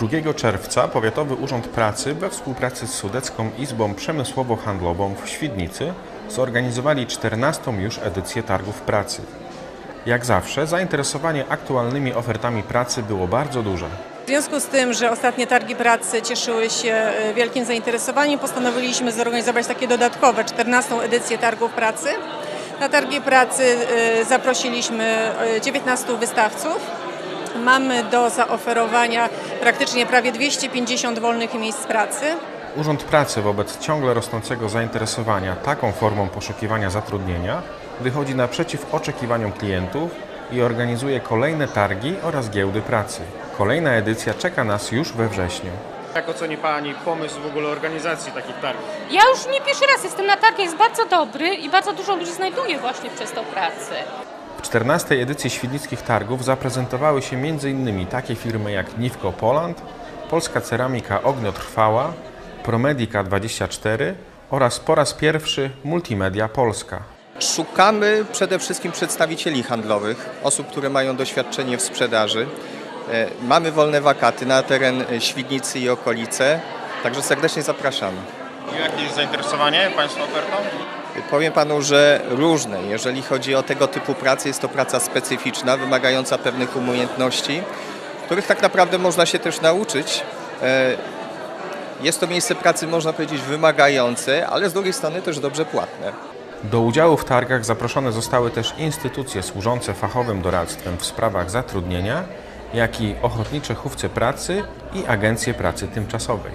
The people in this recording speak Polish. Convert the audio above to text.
2 czerwca Powiatowy Urząd Pracy we współpracy z Sudecką Izbą Przemysłowo-Handlową w Świdnicy zorganizowali 14. już edycję targów pracy. Jak zawsze zainteresowanie aktualnymi ofertami pracy było bardzo duże. W związku z tym, że ostatnie targi pracy cieszyły się e, wielkim zainteresowaniem, postanowiliśmy zorganizować takie dodatkowe 14. edycję targów pracy. Na targi pracy e, zaprosiliśmy e, 19 wystawców. Mamy do zaoferowania praktycznie prawie 250 wolnych miejsc pracy. Urząd Pracy wobec ciągle rosnącego zainteresowania taką formą poszukiwania zatrudnienia wychodzi naprzeciw oczekiwaniom klientów i organizuje kolejne targi oraz giełdy pracy. Kolejna edycja czeka nas już we wrześniu. Jak oceni Pani pomysł w ogóle organizacji takich targów? Ja już nie pierwszy raz jestem na targach, jest bardzo dobry i bardzo dużo ludzi znajduje właśnie przez tą pracę. W 14. edycji Świdnickich Targów zaprezentowały się m.in. takie firmy jak Niwco Poland, Polska Ceramika Ogniotrwała, Promedica 24 oraz po raz pierwszy Multimedia Polska. Szukamy przede wszystkim przedstawicieli handlowych, osób, które mają doświadczenie w sprzedaży. E, Mamy wolne wakaty na teren Świdnicy i okolice, także serdecznie zapraszamy. I jakie jest zainteresowanie Państwa ofertą? Powiem panu, że różne. Jeżeli chodzi o tego typu pracę, jest to praca specyficzna, wymagająca pewnych umiejętności, których tak naprawdę można się też nauczyć. E, Jest to miejsce pracy, można powiedzieć, wymagające, ale z drugiej strony też dobrze płatne. Do udziału w targach zaproszone zostały też instytucje służące fachowym doradztwem w sprawach zatrudnienia, jak i ochotnicze chówce pracy i agencje pracy tymczasowej.